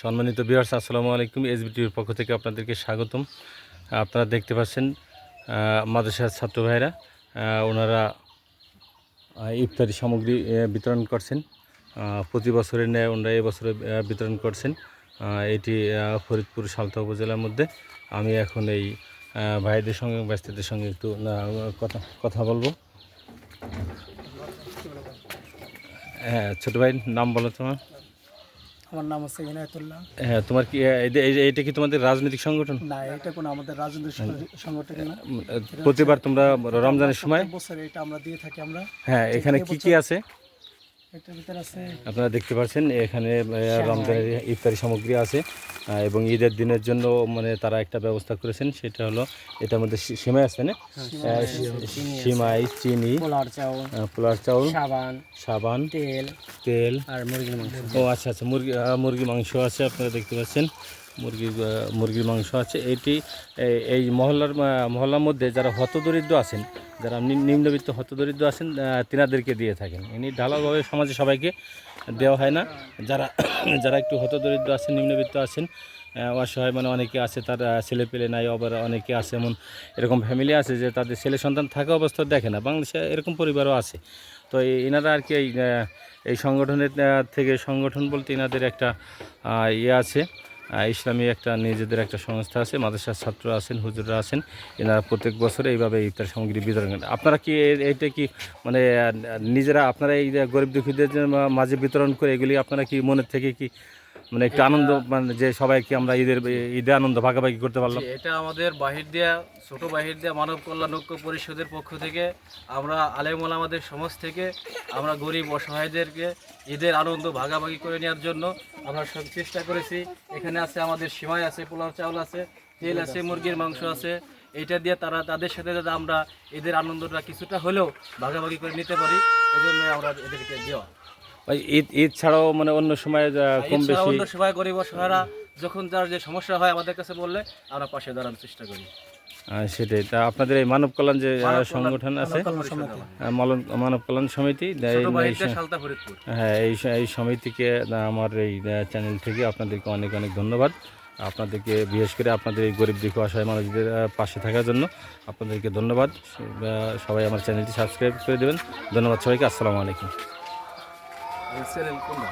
সম্মানিত বিহার্স আসসালামু আলাইকুম। এসবিটিভির পক্ষ থেকে আপনাদেরকে স্বাগতম। আপনারা দেখতে পাচ্ছেন মাদ্রাসার ছাত্র ভাইরা ওনারা ইফতারি সামগ্রী বিতরণ করছেন। প্রতি বছরের ন্যায় ওনারা এবছরে বিতরণ করছেন। এটি ফরিদপুর সালতা উপজেলার মধ্যে। আমি এখন এই ভাইদের সঙ্গে, ব্যস্তদের সঙ্গে একটু কথা কথা বলব। হ্যাঁ ছোটো ভাইয়ের নাম বলো তোমার। আমার নাম হচ্ছে ইনায়তুল্লাহ। হ্যাঁ তোমার কি এটা কি তোমাদের রাজনৈতিক সংগঠন? না এটা কোনো আমাদের রাজনৈতিক সংগঠন না। প্রতিবার তোমরা রমজানের সময় বছর এটা আমরা দিয়ে থাকি আমরা। হ্যাঁ এখানে কি কি আছে? আপনারা দেখতে পাচ্ছেন এখানে রমজানের ইফতারি সামগ্রী আছে এবং ঈদের দিনের জন্য মানে তারা একটা ব্যবস্থা করেছেন সেটা হলো এটার মধ্যে সিমাই আছে না? আহ, সিমাই চিনি পোলার চাউল। সাবান সাবান তেল তেল আর মুরগির মাংস। ও আচ্ছা আচ্ছা মুরগি মুরগি মাংস আছে আপনারা দেখতে পাচ্ছেন। মুরগির মুরগির মাংস আছে। এটি এই- মহল্লার মহল্লার মধ্যে যারা হতদরিদ্র আছেন, যারা নিম- নিম্নবিত্ত হতদরিদ্র আছেন তিনাদেরকে দিয়ে থাকেন। ইনি ঢালাভাবে সমাজে সবাইকে দেওয়া হয় না। যারা যারা একটু হতদরিদ্র আছেন, নিম্নবিত্ত আছেন অসহায় মানে অনেকে আছে, তার ছেলে পেলে নাই, আবার অনেকে আছে এমন, এরকম ফ্যামিলি আছে যে তাদের ছেলে সন্তান থাকা অবস্থা দেখে না। বাংলাদেশে এরকম পরিবারও আছে। তো এনারা আর কি এই সংগঠনের থেকে সংগঠন বলতে এনাদের একটা ইয়ে আছে। ইসলামী একটা নিজেদের একটা সংস্থা আছে, মাদ্রাসার ছাত্র আছেন, হুজুররা আছেন, এনারা প্রত্যেক বছরে এইভাবে ইফতার সামগ্রী বিতরণ করেন। আপনারা কি এইটা কি মানে নিজেরা আপনারা এই গরিব দুঃখীদের মাঝে বিতরণ করে এগুলি আপনারা কি মনের থেকে কি মানে একটু আনন্দ মানে যে সবাইকে আমরা ঈদের ঈদে আনন্দ ভাগাভাগি করতে পারলাম। এটা আমাদের বাহির দিয়া ছোট বাহির দিয়া মানব কল্যাণ ঐক্য পরিষদের পক্ষ থেকে আমরা আলেমুল আমাদের সমাজ থেকে আমরা গরিব অসহায়দেরকে ঈদের আনন্দ ভাগাভাগি করে নেওয়ার জন্য আমরা সব চেষ্টা করেছি। এখানে আছে আমাদের সিমাই আছে পোলাও চাউল আছে তেল আছে মুরগির মাংস আছে। এটা দিয়ে তারা তাদের সাথে যাতে আমরা ঈদের আনন্দটা কিছুটা হলেও ভাগাভাগি করে নিতে পারি এজন্য আমরা এদেরকে দেওয়া। ঈদ ঈদ ছাড়াও মানে অন্য সময় আহ, কম বেশি অন্য সবাই গরিব অসহায়রা যখন যার যে সমস্যা হয় আমাদের কাছে বললে আমরা পাশে দাঁড়ানোর চেষ্টা করি। সেটাই। তা আপনাদের এই মানব কল্যাণ যে সংগঠন আছে মানব কল্যাণ সমিতি হ্যাঁ এই এই সমিতিকে আমার এই চ্যানেল থেকে আপনাদেরকে অনেক অনেক ধন্যবাদ। আপনাদেরকে বিশেষ করে আপনাদের এই গরিব দুঃখ অসহায় মানুষদের পাশে থাকার জন্য আপনাদেরকে ধন্যবাদ। সবাই আমার চ্যানেলটি সাবস্ক্রাইব করে দেবেন। ধন্যবাদ সবাইকে। আসসালামু আলাইকুম। চ্যানেল কোনটা